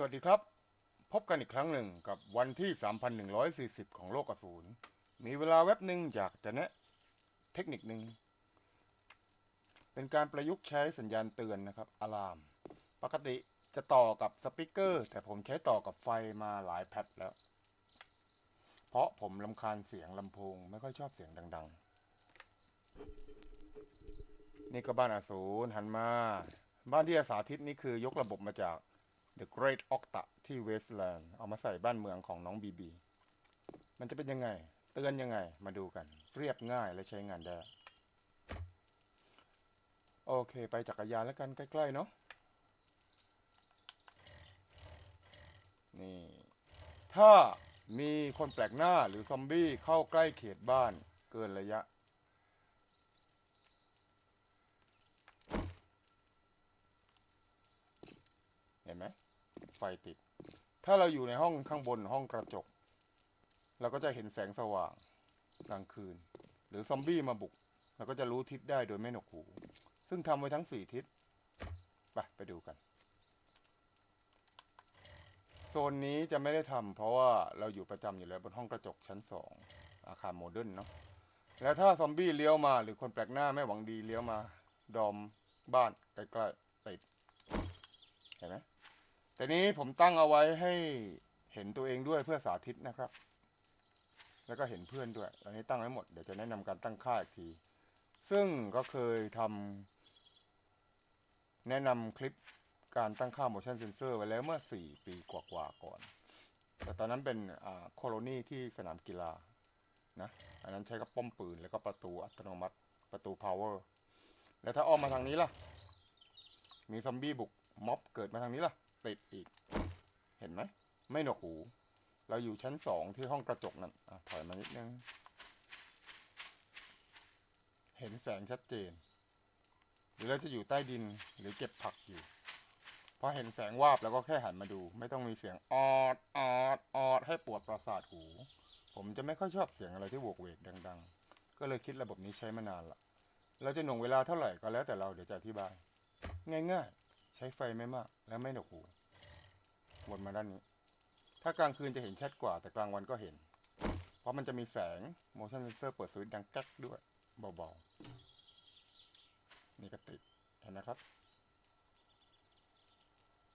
สวัสดีครับ พบกันอีกครั้งหนึ่งกับวันที่ 3,140 ของโลกอสูร มีเวลาแว็บหนึ่งอยากจะแนะ เทคนิคหนึ่ง เป็นการประยุกต์ใช้สัญญาณเตือนนะครับอะลาม ปกติจะต่อกับสปีกเกอร์ แต่ผมใช้ต่อกับไฟมาหลายแพทแล้ว เพราะผมลำคาญเสียงลำโพง ไม่ค่อยชอบเสียงดัง ๆ นี่ก็บ้านอสูรหันมา บ้านที่อาสาธิตนี่คือยกระบบมาจาก The Great Octa ที่เวสต์แลนด์เอามาใส่บ้านเมืองของน้องบีบี มันจะเป็นยังไง เตือนยังไง มาดูกัน เรียบง่ายและใช้งานได้ โอเค ไปจักรยานแล้วกันใกล้ ๆ เนาะ นี่ ถ้ามีคนแปลกหน้าหรือซอมบี้เข้าใกล้เขตบ้านเกินระยะ เห็นไหม ไฟติด ถ้าเราอยู่ในห้องข้างบนห้องกระจก เราก็จะเห็นแสงสว่างกลางคืน หรือซอมบี้มาบุก เราก็จะรู้ทิศได้โดยไม่หนวกหู ซึ่งทำไว้ทั้งสี่ทิศไปไปดูกัน โซนนี้จะไม่ได้ทำเพราะว่าเราอยู่ประจำอยู่แล้วบนห้องกระจกชั้นสองอาคารโมเดิร์นเนาะแล้วถ้าซอมบี้เลี้ยวมาหรือคนแปลกหน้าไม่หวังดีเลี้ยวมา ดอมบ้านใกล้ๆติดเห็นไหม แต่นี้ผมตั้งเอาไว้ให้เห็นตัวเองด้วยเพื่อสาธิตนะครับ แล้วก็เห็นเพื่อนด้วยตอนนี้ตั้งไว้หมด เดี๋ยวจะแนะนำการตั้งค่าอีกที ซึ่งก็เคยทำแนะนำคลิปการตั้งค่า motion sensor ไว้แล้วเมื่อ 4 ปีกว่าๆก่อน แต่ตอนนั้นเป็นโคโลนีที่สนามกีฬานะ อันนั้นใช้กับป้อมปืนแล้วก็ประตูอัตโนมัติประตู power แล้วถ้าอ้อมมาทางนี้ล่ะ มีซอมบี้บุกม็อบเกิดมาทางนี้ล่ะ ติดอีก เห็นไหม ไม่หนวกหู เราอยู่ชั้นสองที่ห้องกระจกนั่นอถอยมานิดนึง เห็นแสงชัดเจน หรือเราจะอยู่ใต้ดินหรือเก็บผักอยู่ พอเห็นแสงวาบแล้วก็แค่หันมาดู ไม่ต้องมีเสียงออดออดออดให้ปวดประสาทหู ผมจะไม่ค่อยชอบเสียงอะไรที่โวกเวกดัง ๆ ก็เลยคิดระบบนี้ใช้มานานละเราจะหน่วงเวลาเท่าไหร่ก็แล้วแต่เราเดี๋ยวจะอธิบาย ง่ายๆ ใช้ไฟไม่มากและไม่หนวกหู วนมาด้านนี้ ถ้ากลางคืนจะเห็นชัดกว่า แต่กลางวันก็เห็น เพราะมันจะมีแสง motion sensor เปิดสวิตช์ดังแก๊กด้วยเบาๆ นี่ก็ติดเห็นนะครับ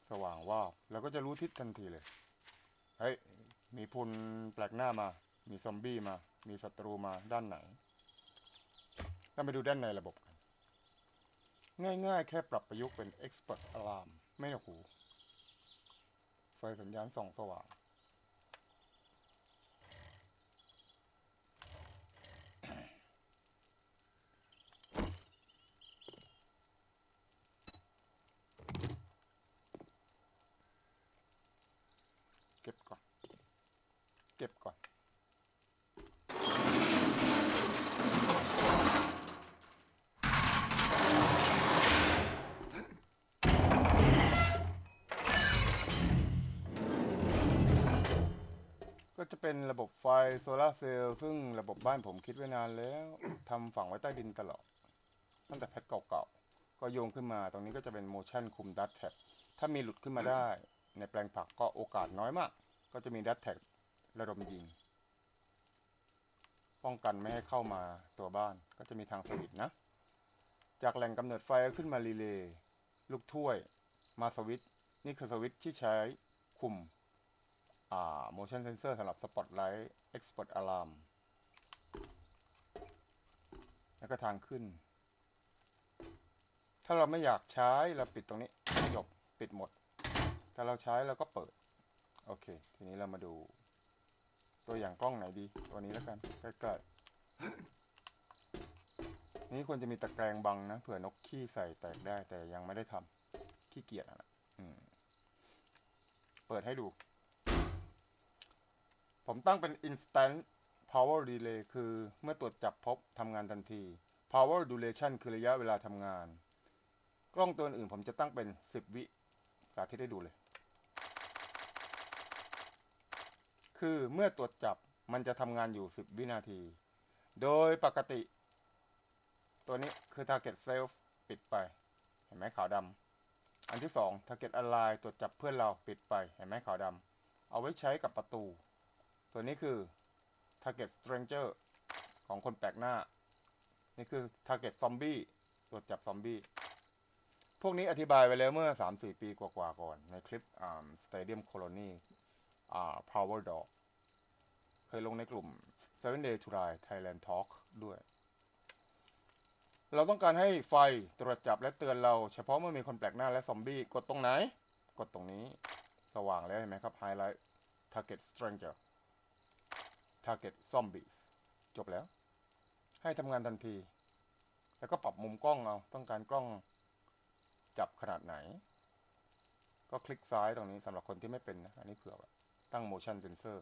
สว่างว่าเราก็จะรู้ทิศทันทีเลย เฮ้ย มีพลแปลกหน้ามา มีซอมบี้มา มีศัตรูมาด้านไหนเราไปดูด้านในระบบกัน ง่ายๆ แค่ปรับประยุกต์เป็น Expert Alarm ไม่หนวกหู ฟสัญญาณส่องสว่าง เก็บก่อน เก็บก่อน เป็นระบบไฟโซลาร์เซลล์ซึ่งระบบบ้านผมคิดไว้นานแล้ว ทำฝังไว้ใต้ดินตลอด ตั้งแต่แพทเก่าๆ ก็โยงขึ้นมาตรงนี้ก็จะเป็นโมชั่นคุมดัตแท็บถ้ามีหลุดขึ้นมาได้ ในแปลงผักก็โอกาสน้อยมาก ก็จะมีดัตแท็บระดมยิง ป้องกันไม่ให้เข้ามาตัวบ้านก็จะมีทางสวิตช์นะ จากแหล่งกำเนิดไฟขึ้นมารีเลย์ลูกถ้วย มาสวิตช์นี่คือสวิตช์ที่ใช้คุม motion sensor สำหรับ spotlight expert alarm แล้วก็ทางขึ้น ถ้าเราไม่อยากใช้เราปิดตรงนี้จบปิดหมด ถ้าเราใช้เราก็เปิด โอเค ทีนี้เรามาดู ตัวอย่างกล้องไหนดี ตัวนี้แล้วกันใกล้ๆนี่ควรจะมีตะแกรงบังนะเผื่อนกขี้ใส่แตกได้แต่ยังไม่ได้ทำขี้เกียจอะนะอืมเปิดให้ดู ผมตั้งเป็น instant power relay คือเมื่อตรวจจับพบทำงานทันที power duration คือระยะเวลาทำงาน กล้องตัวอื่นผมจะตั้งเป็น 10 วิสาธิตให้ดูเลย คือเมื่อตรวจจับมันจะทำงานอยู่ 10 วินาที โดยปกติ ตัวนี้คือ target self ปิดไป เห็นไหมขาวดำอันที่สอง target align ตรวจจับเพื่อนเราปิดไป เห็นไหมขาวดำเอาไว้ใช้กับประตู ตัวนี้คือ target stranger ของคนแปลกหน้า นี่คือ target zombie ตรวจจับซอมบี้ พวกนี้อธิบายไปแล้วเมื่อ 3-4 ปีกว่าๆก่อน ในคลิปอ Stadium Colony อ Power Dog เคยลงในกลุ่ม7 Day to Die Thailand Talk ด้วย เราต้องการให้ไฟตรวจจับและเตือนเรา เฉพาะเมื่อมีคนแปลกหน้าและซอมบี้ กดตรงไหน กดตรงนี้ สว่างแล้วเห็นไหมครับ Highlight Target Stranger Target Zombies จบแล้ว ให้ทำงานทันที แล้วก็ปรับมุมกล้องเอา ต้องการกล้องจับขนาดไหน ก็คลิกซ้ายตรงนี้สำหรับคนที่ไม่เป็นนะ อันนี้เผื่อตั้ง motion sensor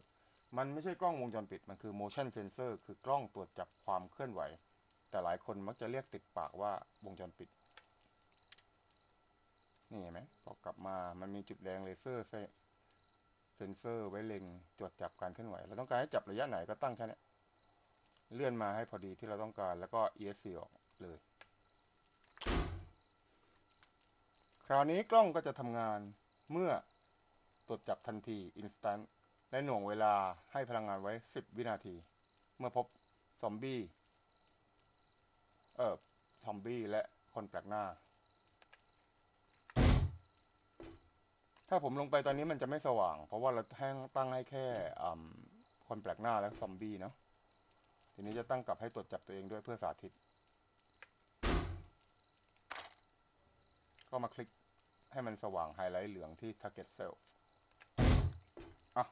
มันไม่ใช่กล้องวงจรปิด มันคือ motion sensor คือกล้องตรวจจับความเคลื่อนไหว แต่หลายคนมักจะเรียกติดปากว่าวงจรปิด นี่เห็นไหมพอกลับมา มันมีจุดแดงเลเซอร์ เซนเซอร์ไว้เล็งตรวจจับการเคลื่อนไหว เราต้องการให้จับระยะไหนก็ตั้งแค่นี้เลื่อนมาให้พอดีที่เราต้องการแล้วก็ ESC ออกเลย คราวนี้กล้องก็จะทำงานเมื่อตรวจจับทันที instant และหน่วงเวลาให้พลังงานไว้ 10 วินาที เมื่อพบซอมบี้ เออซอมบี้และคนแปลกหน้า ถ้าผมลงไปตอนนี้มันจะไม่สว่าง เพราะว่าเราแท่งตั้งให้แค่คนแปลกหน้าและซอมบี้เนาะทีนี้จะตั้งกลับให้ตรวจจับตัวเองด้วยเพื่อสาธิต ก็มาคลิกให้มันสว่างไฮไลท์เหลืองที่ target cell อะ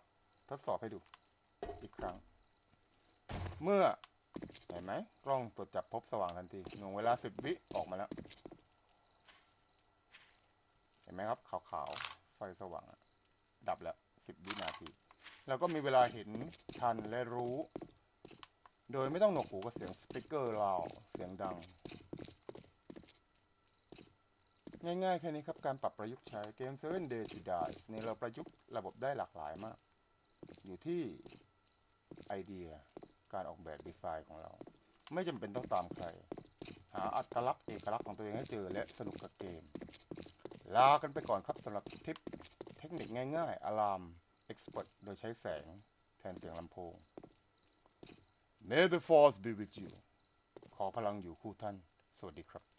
ทดสอบให้ดู อีกครั้ง เมื่อ เห็นไหม กล้องตรวจจับพบสว่างทันทีหน่วงเวลา10วิออกมาแล้ว เห็นไหมครับ ขาวๆ ไฟสว่างอะดับแล้ว10วินาทีเราก็มีเวลาเห็นทันและรู้ โดยไม่ต้องหนวกหูกับเสียงสปีกเกอร์เราเสียงดัง ง่ายๆ แค่นี้ครับ การปรับประยุกต์ใช้เกม 7 Day to Die นี่เราประยุกต์ระบบได้หลากหลายมาก อยู่ที่ไอเดียการออกแบบดีไซน์ของเรา ไม่จำเป็นต้องตามใคร หาอัตลักษณ์เอกลักษณ์ของตัวเองให้เจอและสนุกกับเกม ลากันไปก่อนครับสำหรับทิปเทคนิคง่ายๆ อะลาม Expert โดยใช้แสงแทนเสียงลำโพง May the force be with you ขอพลังอยู่คู่ท่าน สวัสดีครับ